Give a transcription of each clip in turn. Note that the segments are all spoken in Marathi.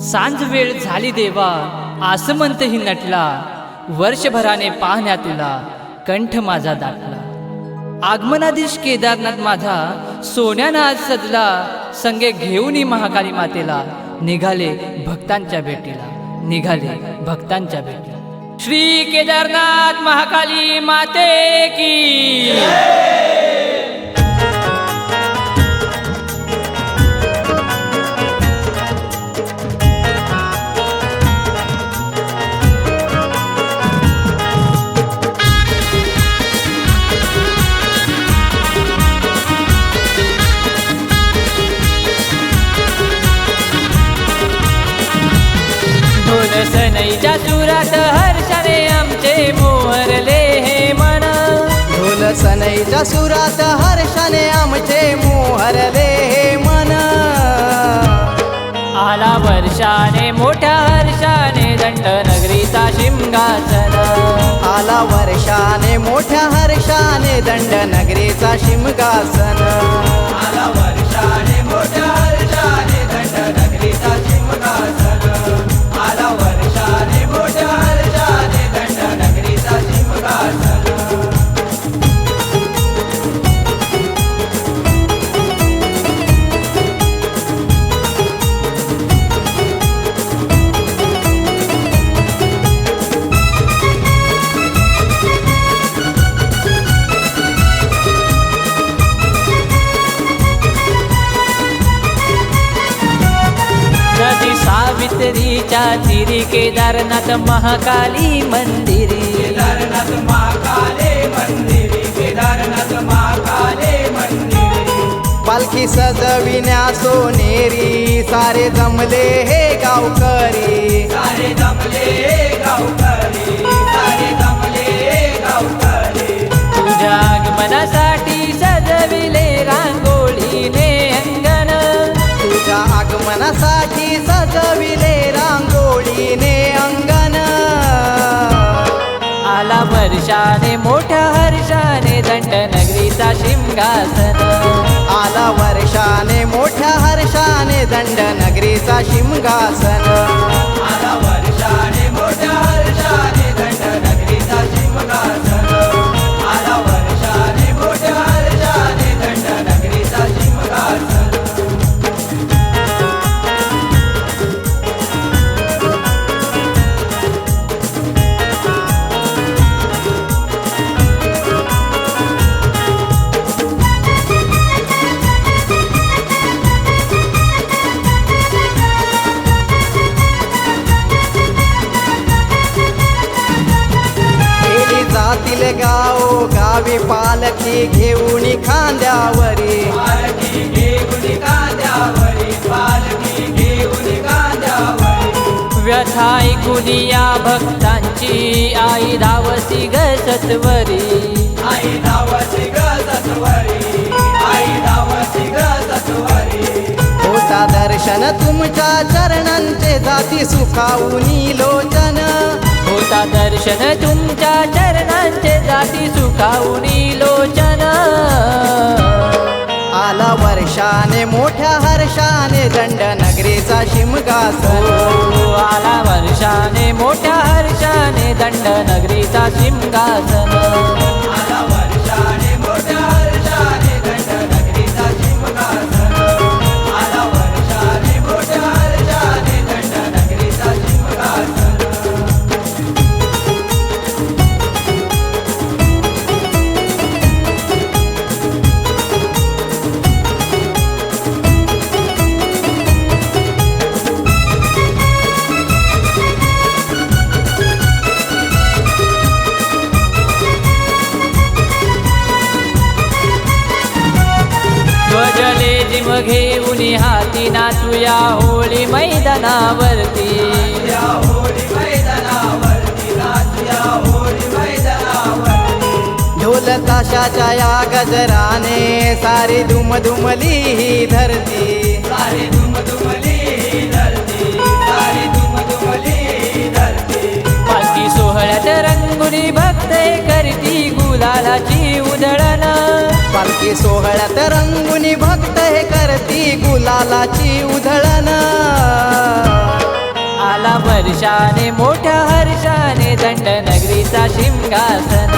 सांज वेळ झाली देवा आसमंतही नटला. वर्षभराने पाहण्या तुला कंठ माझा दाटला आगमनाधीश केदारनाथ माझा सोन्यानं आज सजला. संगे घेऊन महाकाली मातेला निघाले भक्तांच्या भेटीला. निघाले भक्तांच्या भेटीला. श्री केदारनाथ महाकाली माते की! सुरात हर्षाने आमचे मोहरले हे मन. ढोल सनईच्या सुरात हर्षाने आमचे मोहरले हे मन. आला वर्षाने मोठ्या हर्षाने दंड नगरीचा शिमगासन. आला वर्षाने मोठ्या हर्षाने दंड नगरीचा शिमगासन. सावित्रीच्या तिरी केदारनाथ महाकाली मंदिरी. केदारनाथ महाकाले मंदिरी केदारनाथ महाकाले मंदिरी. पालखी सजविण्या सोनेरी सारे जमले हे गावकरी. सारे जमले हे हर्षाने मोठ्या हर्षाने दंड नगरीचा शिमगासन. आला वर्षाने मोठ्या हर्षाने दंड नगरीचा शिमगासन. जातील गावी पालखी घेऊन खांद्यावरी पालखी घेऊन खांद्यावरी पालखी घेऊन खांद्यावरी व्यथा ऐकून या भक्तांची आई धावसी ग सत्वरी आई धावसी ग सत्वरी आई धावसी ग सत्वरी होता दर्शन तुमच्या चरणांचे जाती सुखावूनी लोचन. होता दर्शन तुमच्या चरणांचे जाती सुखावणी लोचन. आला वर्षाने मोठ्या हर्षाने दंड नगरीचा शिमगासन. हो, आला वर्षाने मोठ्या हर्षाने दंड नगरीचा शिमगासन. आला वर्षाने घेऊन हाती नाचूया होळी मैदानावरती होळी मैदानावरती. ढोल ताशाच्या या गजराने सारी धुमधुमली ही धरती. सारी धुमधुमली ही धरती. पालखी सोहळ्यात रंगुनी भक्त हे करती गुलालाची उधळण. आला वर्षाने मोठ्या हर्षाने दंडनगरीचा शिमगासन.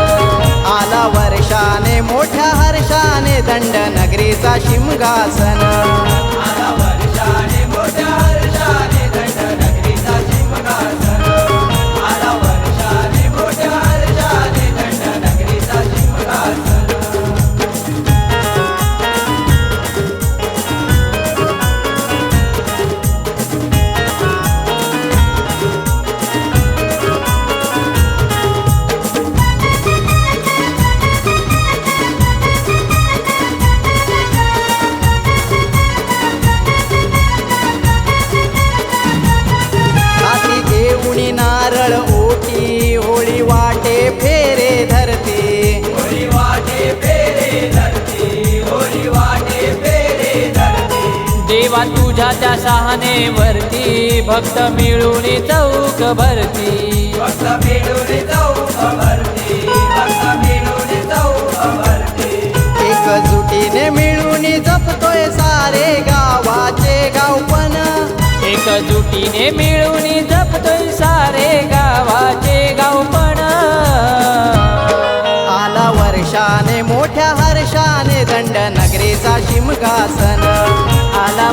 आला वर्षाने मोठ्या हर्षाने दंड नगरीचा शिमगासन. देवा तुझ्या त्या सहाने वरती. भक्त मिळून चौक भरती. भक्त मिळून जाऊ भरते. भक्त मिळून जाऊ भरते. एकजुटीने मिळून जपतोय सारे गावाचे गावपण. एकजुटीने मिळून जपतोय सारे गावाचे गावपण. आला वर्षाने मोठ्या हर्षाने दंड नगरीचा शिमगासन.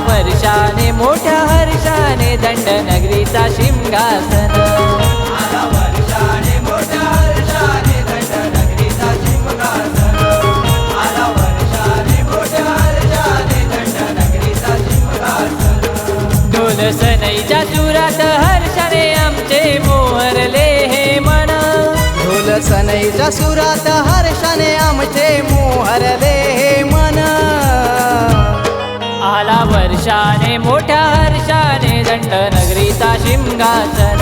वर्षाने मोठ्या हर्षाने वर्षाने मोठ्या हर्षाने दंड नगरीचा शिमगासन. दंड नगरीचा शिमगासन ढोल सनईच्या सुरात हर्षाने आमचे मोहरले हे मन ढोल सनईच्या सुरात हर्षाने आमचे मोहरले हर्षाने दंडनगरीचा शिमगासन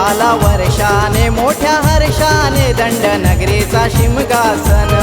आला वर्षाने मोठ्या हर्षाने दंड नगरीचा शिमगासन